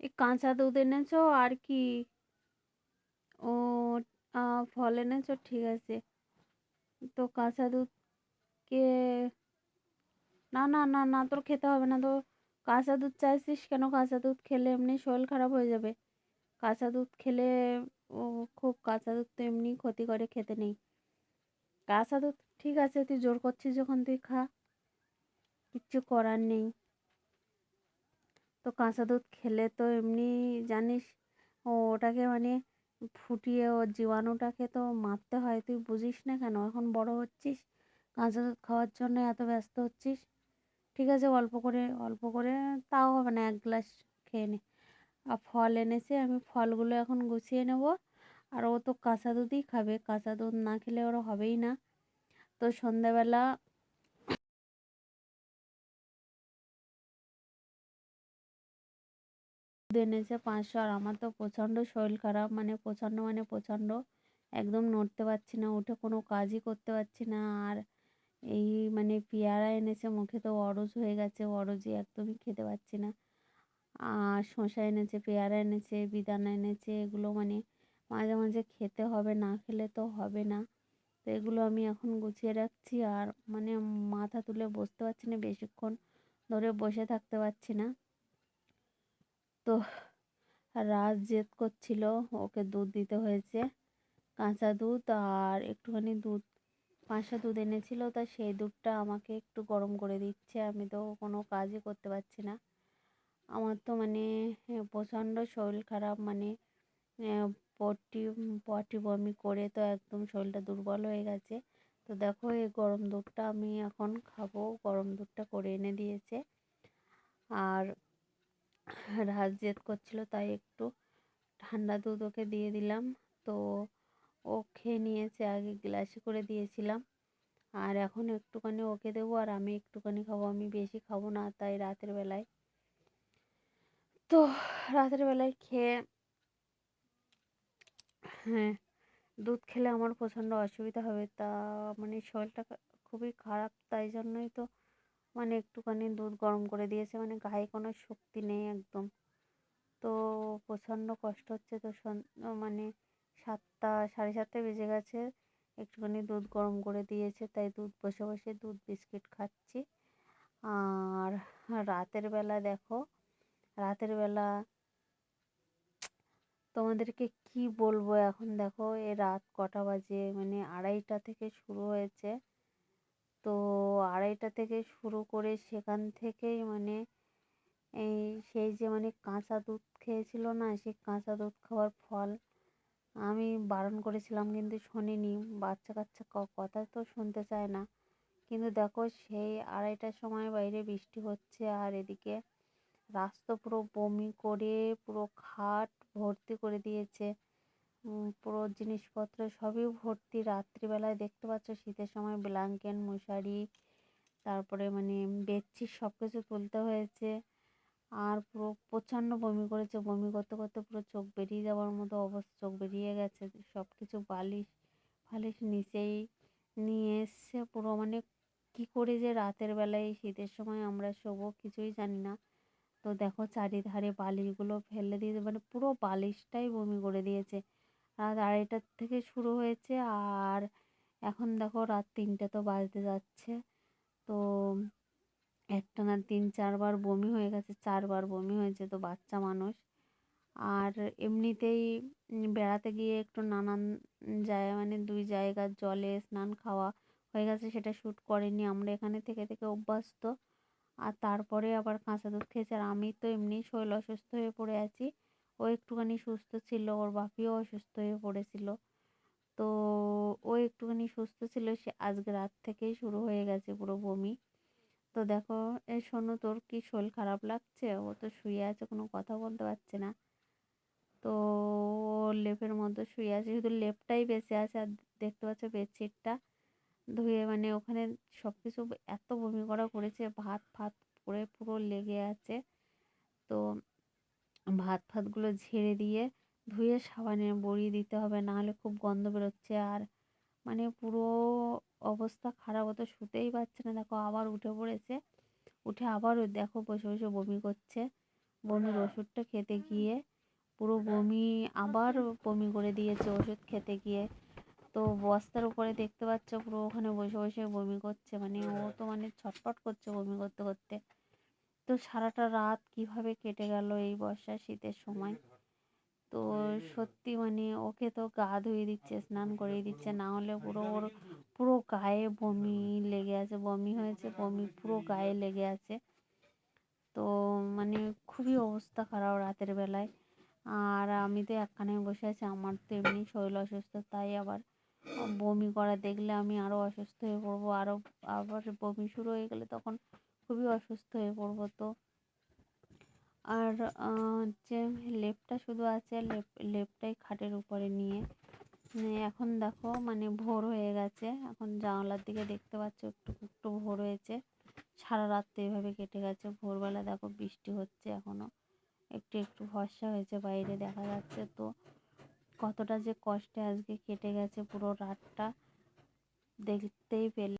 এই কাঁচা দুধ এনেছো আর কি ও ফল এনেছো ঠিক আছে তো কাঁচা দুধকে না না না না তোর খেতে হবে না তো কাঁচা দুধ চাইছিস কেন কাঁচা দুধ খেলে এমনি শরীর খারাপ হয়ে যাবে কাঁচা দুধ খেলে ও খুব কাঁচা দুধ তো এমনি ক্ষতি করে খেতে নেই কাঁচা দুধ ঠিক আছে তুই জোর করছিস যখন তুই খা কিচ্ছু করার নেই তো কাঁচা দুধ খেলে তো এমনি জানিস ওটাকে মানে ফুটিয়ে ওর জীবাণুটাকে তো মারতে হয়, তুই বুঝিস না কেন? এখন বড় হচ্ছিস, কাঁচা দুধ খাওয়ার জন্য এত ব্যস্ত হচ্ছিস? ঠিক আছে, অল্প করে অল্প করে তাও হবে না, এক গ্লাস খেয়ে নে। আর ফল এনেছে, আমি ফলগুলো এখন গুছিয়ে নেব। আর ও তো কাঁচা দুধই খাবে, কাঁচা দুধ না খেলে ওর হবেই না। তো সন্ধ্যাবেলা এনেছে পাঁচশো আর আমার তো প্রচণ্ড শরীর খারাপ মানে প্রচণ্ড মানে প্রচণ্ড। একদম নড়তে পারছি না, উঠে কোনো কাজই করতে পারছি না। আর এই মানে পেয়ারা এনেছে, মুখে তো অরজ হয়ে গেছে, অরজই একদমই খেতে পারছি না। আর শসা এনেছে, পেয়ারা এনেছে, বেদানা এনেছে, এগুলো মানে মাঝে মাঝে খেতে হবে, না খেলে তো হবে না। তো এগুলো আমি এখন গুছিয়ে রাখছি আর মানে মাথা তুলে বসতে পারছি না, বেশিক্ষণ ধরে বসে থাকতে পারছি না। তো রাজ জেদ করছিল, ওকে দুধ দিতে হয়েছে, কাঁচা দুধ আর একটুখানি দুধ। পাঁচশো দুধ এনেছিল, তা সেই দুধটা আমাকে একটু গরম করে দিচ্ছে, আমি তো কোনো কাজই করতে পারছি না। আমার তো মানে প্রচণ্ড শরীর খারাপ মানে পটি পটি বমি করে তো একদম শরীরটা দুর্বল হয়ে গেছে। তো দেখো, এই গরম দুধটা আমি এখন খাব, গরম দুধটা করে এনে দিয়েছে। আর রাজ জেদ করছিল, তাই একটু ঠান্ডা দুধ ওকে দিয়ে দিলাম। তো ও খেয়ে নিয়েছে, আগে গ্লাসে করে দিয়েছিলাম। আর এখন একটুখানি ওকে দেবো, আর আমি একটুখানি খাব। আমি বেশি খাব না তাই রাতের বেলায়। তো রাতের বেলায় খেয়ে হ্যাঁ দুধ খেলে আমার প্রচণ্ড অসুবিধা হবে। তা মানে শরীরটা খুবই খারাপ, তাই জন্যই তো মানে একটুখানি দুধ গরম করে দিয়েছে মানে গায়ে কোনো শক্তি নেই একদম। তো প্রচণ্ড কষ্ট হচ্ছে তো মানে সাতটা, সাড়ে সাতটা বেজে গেছে, একটুখানি দুধ গরম করে দিয়েছে, তাই দুধ বসে বসে দুধ বিস্কিট খাচ্ছি। আর রাতের বেলা দেখো, রাতের বেলা তোমাদেরকে কি বলব এখন দেখো, এ রাত কটা বাজে মানে আড়াইটা থেকে শুরু হয়েছে। তো আড়াইটা থেকে শুরু করে সেখান থেকেই মানে এই সেই যে মানে কাঁচা দুধ খেয়েছিল না, সেই কাঁচা দুধ খাওয়ার ফল আমি বারণ করেছিলাম কিন্তু শোনেনি। বাচ্চা কাচ্চা কথা তো শুনতে চায় না। কিন্তু দেখো সেই আড়াইটার সময় বাইরে বৃষ্টি হচ্ছে আর এদিকে রাস্তা পুরো বমি করে, পুরো খাট ভর্তি করে দিয়েছে। পুরো জিনিসপত্র সবই ভর্তি। রাত্রিবেলায় দেখতে পাচ্ছ, শীতের সময় ব্ল্যাঙ্কেট, মশারি, তারপরে মানে বেডশিট সব কিছু তুলতে হয়েছে। আর পুরো প্রচণ্ড বমি করেছে। বমি করতে করতে পুরো চোখ বেরিয়ে যাওয়ার মতো অবস্থা, চোখ বেরিয়ে গেছে। সব কিছু বালিশ ফালিশ নিচেই নিয়ে এসছে। পুরো মানে কী করে যে রাতের বেলায় শীতের সময় আমরা শোবো কিছুই জানি না। তো দেখো, চারিধারে বালিশগুলো ফেলে দিয়েছে। মানে পুরো বালিশটাই বমি করে দিয়েছে। রাত আড়াইটার থেকে শুরু হয়েছে আর এখন দেখো রাত তিনটে তো বাজতে যাচ্ছে। তো একটানা তিন চারবার বমি হয়ে গেছে, চারবার বমি হয়েছে তো বাচ্চা মানুষ। আর এমনিতেই বেড়াতে গিয়ে একটু নানান জায়গা মানে দুই জায়গার জলে স্নান খাওয়া হয়ে গেছে, সেটা শ্যুট করেনি। আমরা এখানে থেকে থেকে অভ্যস্ত। আর তারপরে আবার কাঁচা দুধ খেয়েছে। আর আমি তো এমনি শরীর অসুস্থ হয়ে পড়ে আছি। ও একটুখানি সুস্থ ছিল, ওর বাপিও অসুস্থ হয়ে পড়েছিল। তো ও একটুখানি সুস্থ ছিল, সে আজকে রাত থেকেই শুরু হয়ে গেছে পুরো বমি। তো দেখো এই শোনো তোর কি শরীর খারাপ লাগছে? ও তো শুয়ে আছে, কোনো কথা বলতে পারছে না। তো ও লেপের মধ্যে শুয়ে আছে, শুধু লেপটাই বেঁচে আছে, আর দেখতে পাচ্ছ বেডশিটটা ধুয়ে মানে ওখানে সব কিছু এত বমি করা করেছে, ভাত ফাত করে পুরো লেগে আছে। তো ভাত ফাতগুলো ঝেড়ে দিয়ে ধুয়ে সাবানে বড়িয়ে দিতে হবে নাহলে খুব গন্ধ বেরোচ্ছে। আর মানে পুরো অবস্থা খারাপ হতো শুতেই পারছে না। দেখো আবার উঠে পড়েছে। উঠে আবারও দেখো বসে বসে বমি করছে। বমির ওষুধটা খেতে গিয়ে পুরো বমি আবার বমি করে দিয়েছে ওষুধ খেতে গিয়ে। তো বস্তার উপরে দেখতে পাচ্ছ পুরো ওখানে বসে বসে বমি করছে। মানে ও তো মানে ছটফট করছে বমি করতে করতে। তো সারাটা রাত কীভাবে কেটে গেল এই বর্ষা শীতের সময়? তো সত্যি মানে ওকে তো গা ধুয়ে দিচ্ছে, স্নান করিয়ে দিচ্ছে, না হলে পুরো ওর পুরো গায়ে বমি লেগে আছে, বমি হয়েছে, বমি পুরো গায়ে লেগে আছে। তো মানে খুবই অবস্থা খারাপ রাতের বেলায়। আর আমি তো একখানে বসে আছি, আমার তো এমনি শরীর অসুস্থ, তাই আবার বমি করা দেখলে আমি আরও অসুস্থ হয়ে পড়ব আরও আবার বমি শুরু হয়ে গেলে তখন খুবই অসুস্থ হয়ে পড়ব তো। আর যে লেপটা শুধু আছে, লেপ, লেপটাই খাটের উপরে নিয়ে। এখন দেখো মানে ভোর হয়ে গেছে। এখন জানলার দিকে দেখতে পাচ্ছ, একটু একটু ভোর হয়েছে। সারা রাত তো এভাবে কেটে গেছে। ভোরবেলা দেখো বৃষ্টি হচ্ছে এখনও একটু একটু ভরসা হয়েছে বাইরে দেখা যাচ্ছে তো। কতটা যে কষ্টে আজকে কেটে গেছে পুরো রাতটা। দেখতেই পেলে